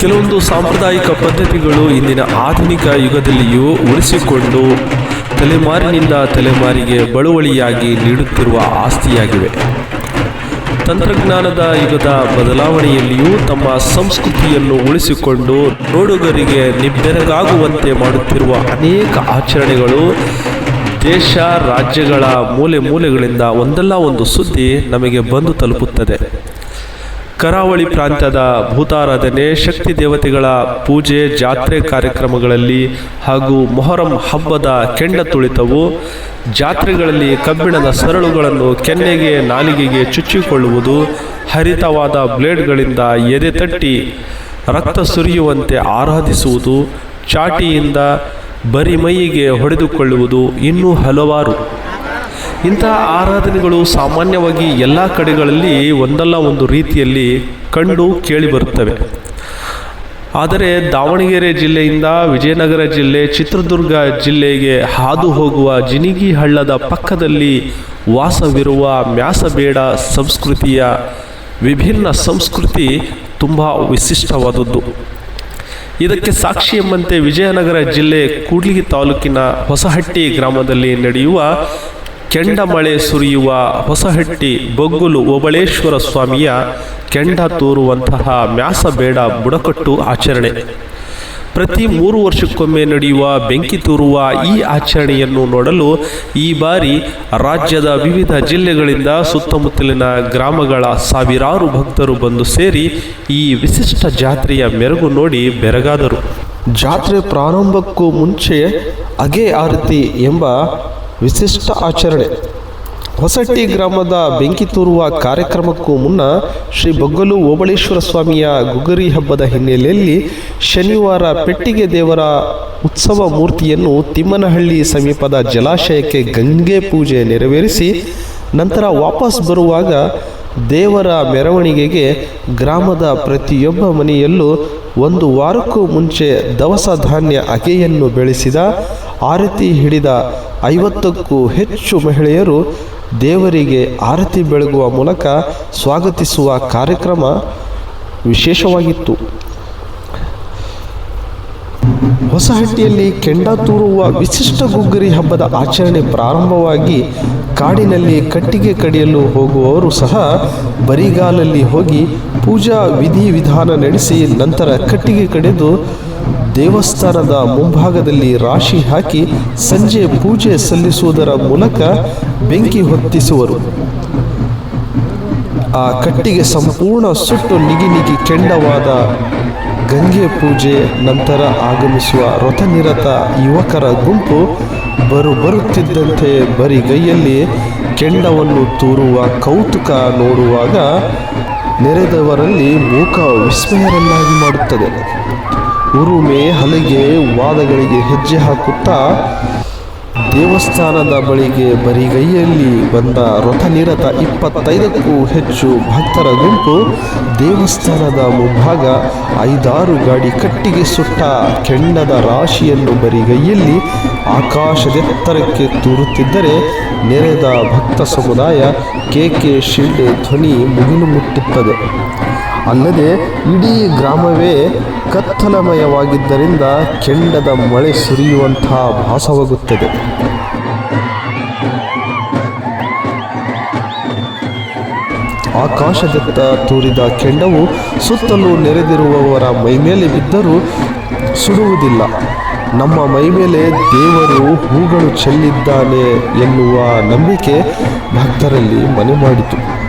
ಕೆಲವೊಂದು ಸಾಂಪ್ರದಾಯಿಕ ಪದ್ಧತಿಗಳು ಇಂದಿನ ಆಧುನಿಕ ಯುಗದಲ್ಲಿಯೂ ಉಳಿಸಿಕೊಂಡು ತಲೆಮಾರಿನಿಂದ ತಲೆಮಾರಿಗೆ ಬಳುವಳಿಯಾಗಿ ನೀಡುತ್ತಿರುವ ಆಸ್ತಿಯಾಗಿವೆ. ತಂತ್ರಜ್ಞಾನದ ಯುಗದ ಬದಲಾವಣೆಯಲ್ಲಿಯೂ ತಮ್ಮ ಸಂಸ್ಕೃತಿಯನ್ನು ಉಳಿಸಿಕೊಂಡು ನೋಡುಗರಿಗೆ ನಿಬ್ಬೆರಗಾಗುವಂತೆ ಮಾಡುತ್ತಿರುವ ಅನೇಕ ಆಚರಣೆಗಳು ದೇಶ, ರಾಜ್ಯಗಳ ಮೂಲೆ ಮೂಲೆಗಳಿಂದ ಒಂದಲ್ಲ ಒಂದು ಸುದ್ದಿ ನಮಗೆ ಬಂದು ತಲುಪುತ್ತದೆ. ಕರಾವಳಿ ಪ್ರಾಂತ್ಯದ ಭೂತಾರಾಧನೆ ಶಕ್ತಿ ದೇವತೆಗಳ ಪೂಜೆ, ಜಾತ್ರೆ ಕಾರ್ಯಕ್ರಮಗಳಲ್ಲಿ ಹಾಗೂ ಮೊಹರಂ ಹಬ್ಬದ ಕೆಂಡ ತುಳಿತವು ಜಾತ್ರೆಗಳಲ್ಲಿ ಕಬ್ಬಿಣದ ಸರಳುಗಳನ್ನು ಕೆನ್ನೆಗೆ ನಾಲಿಗೆಗೆ ಚುಚ್ಚಿಕೊಳ್ಳುವುದು, ಹರಿತವಾದ ಬ್ಲೇಡ್ಗಳಿಂದ ಎದೆ ತಟ್ಟಿ ರಕ್ತ ಸುರಿಯುವಂತೆ ಆರಾಧಿಸುವುದು, ಚಾಟಿಯಿಂದ ಬರಿಮೈಯಿಗೆ ಹೊಡೆದುಕೊಳ್ಳುವುದು ಇನ್ನೂ ಹಲವಾರು. ಇಂತಹ ಆರಾಧನೆಗಳು ಸಾಮಾನ್ಯವಾಗಿ ಎಲ್ಲ ಕಡೆಗಳಲ್ಲಿ ಒಂದಲ್ಲ ಒಂದು ರೀತಿಯಲ್ಲಿ ಕಂಡು ಕೇಳಿಬರುತ್ತವೆ ಆದರೆ ದಾವಣಗೆರೆ ಜಿಲ್ಲೆಯಿಂದ ವಿಜಯನಗರ ಜಿಲ್ಲೆ, ಚಿತ್ರದುರ್ಗ ಜಿಲ್ಲೆಗೆ ಹಾದು ಹೋಗುವ ಜಿನಿಗಿ ಹಳ್ಳದ ಪಕ್ಕದಲ್ಲಿ ವಾಸವಿರುವ ಮ್ಯಾಸಬೇಡ ಸಂಸ್ಕೃತಿಯ ವಿಭಿನ್ನ ಸಂಸ್ಕೃತಿ ತುಂಬ ವಿಶಿಷ್ಟವಾದದ್ದು. ಇದಕ್ಕೆ ಸಾಕ್ಷಿ ಎಂಬಂತೆ ವಿಜಯನಗರ ಜಿಲ್ಲೆ ಕೂಡ್ಲಿಗಿ ತಾಲೂಕಿನ ಹೊಸಹಟ್ಟಿ ಗ್ರಾಮದಲ್ಲಿ ನಡೆಯುವ ಕೆಂಡ ಮಳೆ ಸುರಿಯುವ ಹೊಸಹಟ್ಟಿ ಬೊಗ್ಗುಲು ಓಬಳೇಶ್ವರ ಸ್ವಾಮಿಯ ಕೆಂಡ ತೋರುವಂತಹ ಮ್ಯಾಸಬೇಡ ಬುಡಕಟ್ಟು ಆಚರಣೆ. ಪ್ರತಿ ಮೂರು ವರ್ಷಕ್ಕೊಮ್ಮೆ ನಡೆಯುವ ಬೆಂಕಿ ತೂರುವ ಈ ಆಚರಣೆಯನ್ನು ನೋಡಲು ಈ ಬಾರಿ ರಾಜ್ಯದ ವಿವಿಧ ಜಿಲ್ಲೆಗಳಿಂದ ಸುತ್ತಮುತ್ತಲಿನ ಗ್ರಾಮಗಳ ಸಾವಿರಾರು ಭಕ್ತರು ಬಂದು ಸೇರಿ ಈ ವಿಶಿಷ್ಟ ಜಾತ್ರೆಯ ಮೆರುಗು ನೋಡಿ ಬೆರಗಾದರು. ಜಾತ್ರೆ ಪ್ರಾರಂಭಕ್ಕೂ ಮುಂಚೆ ಅಗೆ ಆರತಿ ಎಂಬ ವಿಶಿಷ್ಟ ಆಚರಣೆ. ಹೊಸಟ್ಟಿ ಗ್ರಾಮದ ಬೆಂಕಿ ತೂರುವ ಕಾರ್ಯಕ್ರಮಕ್ಕೂ ಮುನ್ನ ಶ್ರೀ ಬೊಗ್ಗಲು ಓಬಳೇಶ್ವರ ಸ್ವಾಮಿಯ ಗುಗರಿ ಹಬ್ಬದ ಹಿನ್ನೆಲೆಯಲ್ಲಿ ಶನಿವಾರ ಪೆಟ್ಟಿಗೆ ದೇವರ ಉತ್ಸವ ಮೂರ್ತಿಯನ್ನು ತಿಮ್ಮನಹಳ್ಳಿ ಸಮೀಪದ ಜಲಾಶಯಕ್ಕೆ ಗಂಗೆ ಪೂಜೆ ನೆರವೇರಿಸಿ ನಂತರ ವಾಪಸ್ ಬರುವಾಗ ದೇವರ ಮೆರವಣಿಗೆಗೆ ಗ್ರಾಮದ ಪ್ರತಿಯೊಬ್ಬ ಮನೆಯಲ್ಲೂ ಒಂದು ವಾರಕ್ಕೂ ಮುಂಚೆ ದವಸ ಧಾನ್ಯ ಅಗೆಯನ್ನು ಬೆಳೆಸಿದ, ಆರತಿ ಹಿಡಿದ ಐವತ್ತಕ್ಕೂ ಹೆಚ್ಚು ಮಹಿಳೆಯರು ದೇವರಿಗೆ ಆರತಿ ಬೆಳಗುವ ಮೂಲಕ ಸ್ವಾಗತಿಸುವ ಕಾರ್ಯಕ್ರಮ ವಿಶೇಷವಾಗಿತ್ತು. ಹೊಸಹಟ್ಟಿಯಲ್ಲಿ ಕೆಂಡ ತೂರುವ ವಿಶಿಷ್ಟ ಗುಗ್ಗರಿ ಹಬ್ಬದ ಆಚರಣೆ ಪ್ರಾರಂಭವಾಗಿ ಕಾಡಿನಲ್ಲಿ ಕಟ್ಟಿಗೆ ಕಡಿಯಲು ಹೋಗುವವರು ಸಹ ಬರಿಗಾಲಲ್ಲಿ ಹೋಗಿ ಪೂಜಾ ವಿಧಿ ವಿಧಾನ ನಡೆಸಿ ನಂತರ ಕಟ್ಟಿಗೆ ಕಡಿದು ದೇವಸ್ಥಾನದ ಮುಂಭಾಗದಲ್ಲಿ ರಾಶಿ ಹಾಕಿ ಸಂಜೆ ಪೂಜೆ ಸಲ್ಲಿಸುವುದರ ಮೂಲಕ ಬೆಂಕಿ ಹೊತ್ತಿಸುವರು. ಆ ಕಟ್ಟಿಗೆ ಸಂಪೂರ್ಣ ಸುಟ್ಟು ನಿಗಿ ನಿಗಿ ಕೆಂಡವಾದ ಗಂಗೆ ಪೂಜೆ, ನಂತರ ಆಗಮಿಸುವ ರಥನಿರತ ಯುವಕರ ಗುಂಪು ಬರು ಬರುತ್ತಿದ್ದಂತೆ ಬರಿಗೈಯಲ್ಲಿ ಕೆಂಡವನ್ನು ತೂರುವ ಕೌತುಕ ನೋಡುವಾಗ ನೆರೆದವರಲ್ಲಿ ಮೂಕ ವಿಸ್ಮಯರನ್ನಾಗಿ ಮಾಡುತ್ತದೆ. ಉರುಮೆ ಹಲಗೆ ವಾದಗಳಿಗೆ ಹೆಜ್ಜೆ ಹಾಕುತ್ತಾ ದೇವಸ್ಥಾನದ ಬಳಿಗೆ ಬರಿಗೈಯಲ್ಲಿ ಬಂದ ರಥನಿರತ ಇಪ್ಪತ್ತೈದಕ್ಕೂ ಹೆಚ್ಚು ಭಕ್ತರ ಗುಂಪು ದೇವಸ್ಥಾನದ ಮುಂಭಾಗ ಐದಾರು ಗಾಡಿ ಕಟ್ಟಿಗೆ ಸುಟ್ಟ ಕೆಂಡದ ರಾಶಿಯನ್ನು ಬರಿಗೈಯಲ್ಲಿ ಆಕಾಶದೆತ್ತರಕ್ಕೆ ತೂರುತ್ತಿದ್ದರೆ ನೆರೆದ ಭಕ್ತ ಸಮುದಾಯ ಕೆ ಕೆ ಶಿಳ್ಳೆ ಧ್ವನಿ ಮುಗಿಲು ಮುಟ್ಟುತ್ತದೆ. ಅಲ್ಲದೆ ಇಡೀ ಗ್ರಾಮವೇ ಕತ್ತಲಮಯವಾಗಿದ್ದರಿಂದ ಕೆಂಡದ ಮಳೆ ಸುರಿಯುವಂತಹ ಭಾಸವಾಗುತ್ತದೆ. ಆಕಾಶದತ್ತ ತೂರಿದ ಕೆಂಡವು ಸುತ್ತಲೂ ನೆರೆದಿರುವವರ ಮೈಮೇಲೆ ಬಿದ್ದರೂ ಸುಡುವುದಿಲ್ಲ. ನಮ್ಮ ಮೈಮೇಲೆ ದೇವರು ಹೂಗಳು ಚೆಲ್ಲಿದ್ದಾನೆ ಎನ್ನುವ ನಂಬಿಕೆ ಭಕ್ತರಲ್ಲಿ ಮನೆ ಮಾಡಿತು.